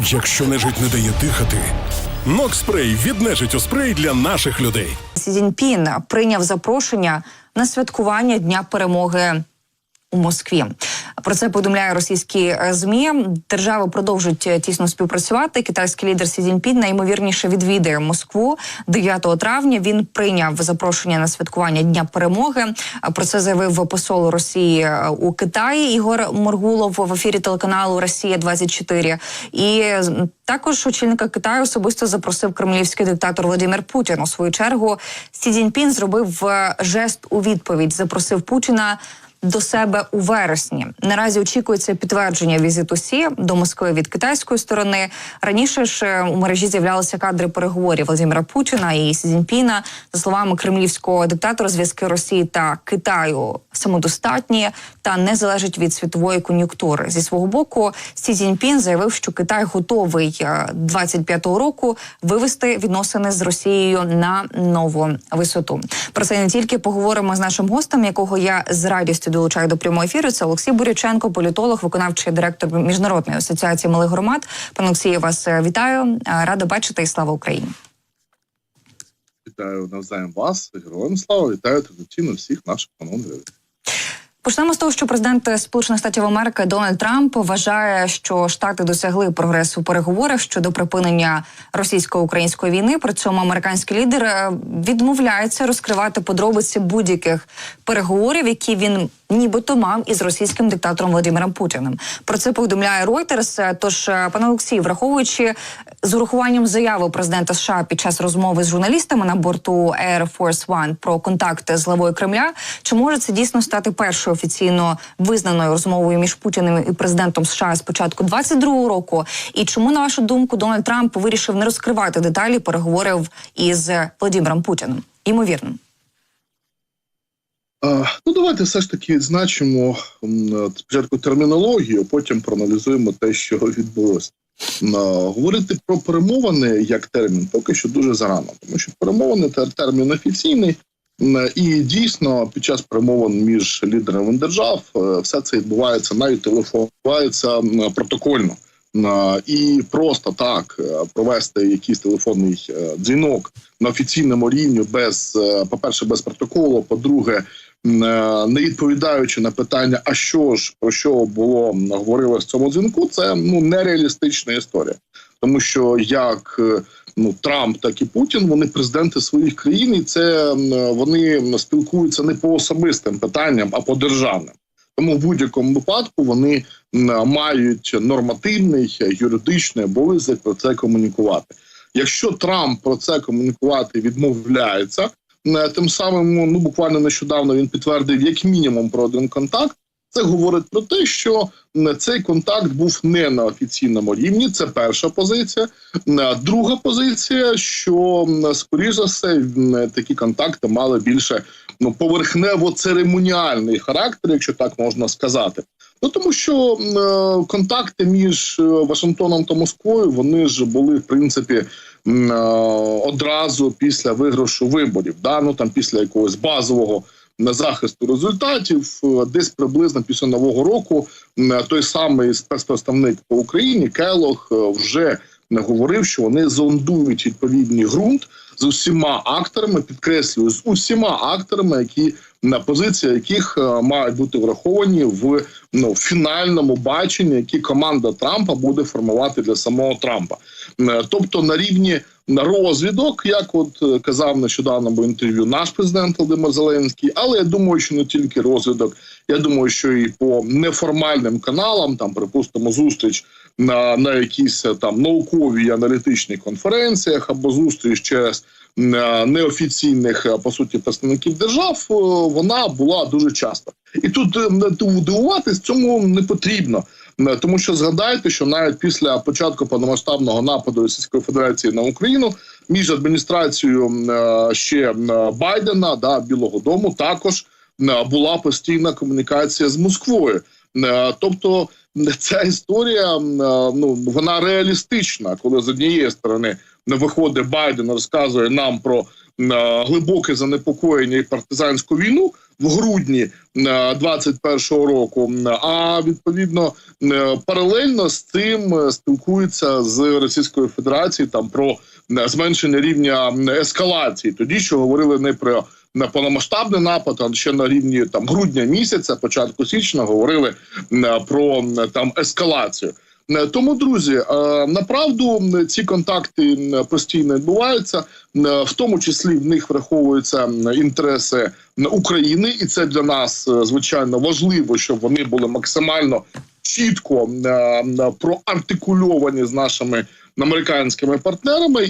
Якщо нежить не дає дихати, Нокспрей від нежиттю спрей для наших людей. Сі прийняв запрошення на святкування Дня перемоги. У Москві про це повідомляє російські е, змі. Держави продовжують е, тісно співпрацювати. Китайський лідер Сі Цзіньпін найімовірніше відвідає Москву 9 травня. Він прийняв запрошення на святкування Дня перемоги. Е, Про це заявив посол Росії у Китаї Ігор Моргулов в ефірі телеканалу Росія 24 І також очільника Китаю особисто запросив кремлівський диктатор Володимир Путін. У свою чергу Сі Цзіньпін зробив жест у відповідь. Запросив Путіна до себе у вересні. Наразі очікується підтвердження візиту Сі до Москви від китайської сторони. Раніше ж е, у мережі з'являлися кадри переговорів Владимира Путіна і Сі. За словами кремлівського диктатора, зв'язки Росії та Китаю самодостатні та не залежать від світової кон'юнктури. Зі свого боку, Сі Цзіньпін заявив, що Китай готовий е, 25-го року вивести відносини з Росією на нову висоту. Про це не тільки поговоримо з нашим гостем, якого я з радістю долучаю до прямого ефіру. Це Олексій Буряченко, політолог, виконавчий директор міжнародної асоціації малих громад. Пане Олексію, вас е, вітаю. Е, Рада бачити і слава Україні. Вітаю навзаєм вас, героям слава, вітаю традиційно всіх наших глядачів. Почнемо з того, що президент Сполучених Штатів Америки Дональд Трамп вважає, що штати досягли прогресу у переговорах щодо припинення російсько-української війни. При цьому американський лідер е, відмовляється розкривати подробиці будь-яких переговорів, які він нібито мав із російським диктатором Володимиром Путіним. Про це повідомляє Reuters. Тож, е, пане Олексій, враховуючи з урахуванням заяви президента США під час розмови з журналістами на борту Air Force One про контакти з главою Кремля, чи може це дійсно стати першою офіційно визнаною розмовою між Путіним і президентом США з початку 22-го року? І чому, на вашу думку, Дональд Трамп вирішив не розкривати деталі переговорів із Володимиром Путіним? Ймовірно. Ну давайте все ж таки відзначимо спочатку термінологію, потім проаналізуємо те, що відбулося. Говорити про перемовини як термін поки що дуже зарано, тому що перемовини це термін офіційний. І дійсно під час перемовин між лідерами держав е, все це відбувається навіть телефонується протокольно. І просто так е, провести якийсь телефонний е, дзвінок на офіційному рівні без, е, по-перше, без протоколу, по-друге, м, е, не відповідаючи на питання, а що ж про що було говорилось в цьому дзвінку, це ну нереалістична історія, тому що як е, ну Трамп, так і Путін, вони президенти своїх країн, і це вони спілкуються не по особистим питанням, а по державним. Тому в будь-якому випадку вони мають нормативний е, юридичний обов'язок про це комунікувати. Якщо Трамп про це комунікувати відмовляється, е, тим самим ну буквально нещодавно він підтвердив як мінімум про один контакт. Це говорить про те, що цей контакт був не на офіційному рівні. Це перша позиція. М, Друга позиція, що скоріш за все такі контакти мали більше ну поверхнево церемоніальний характер, якщо так можна сказати. Ну тому що е, контакти між е, Вашингтоном та Москвою вони ж були в принципі е, одразу після виграшу виборів. Да? Ну там після якогось базового захисту результатів, е, десь приблизно після нового року той самий спецпредставник по Україні Келох вже не говорив, що вони зондують відповідний ґрунт з усіма акторами, підкреслюю, з усіма акторами, які на позиції яких мають бути враховані в ну фінальному баченні, які команда Трампа буде формувати для самого Трампа. Е, Тобто на рівні розвідок, як от е, казав нещодавно інтерв'ю наш президент Володимир Зеленський, але я думаю, що не тільки розвідок, я думаю, що і по неформальним каналам, там припустимо, зустріч на, на якісь е, там науковій аналітичній конференціях або зустріч через е, неофіційних по суті представників держав, вона була дуже часто. І тут не див- дивуватись цьому не потрібно. Е, Тому що згадайте, що навіть після початку повномасштабного нападу Російської Федерації на Україну між адміністрацією е, ще е, Байдена да Білого Дому також була постійна комунікація з Москвою. Тобто ця історія ну вона реалістична, коли з однієї сторони виходить Байден, розказує нам про глибоке занепокоєння і партизанську війну в грудні е, 21-го року. А відповідно е, паралельно з цим е, спілкується з Російською Федерацією там про е, зменшення рівня ескалації. Тоді що говорили не про на повномасштабний напад, а ще на рівні там грудня місяця, початку січня, говорили про там ескалацію. Е, Тому, друзі, е, направду ці контакти постійно відбуваються, в тому числі в них враховуються інтереси України, і це для нас е, звичайно важливо, щоб вони були максимально чітко е, проартикульовані з нашими американськими партнерами.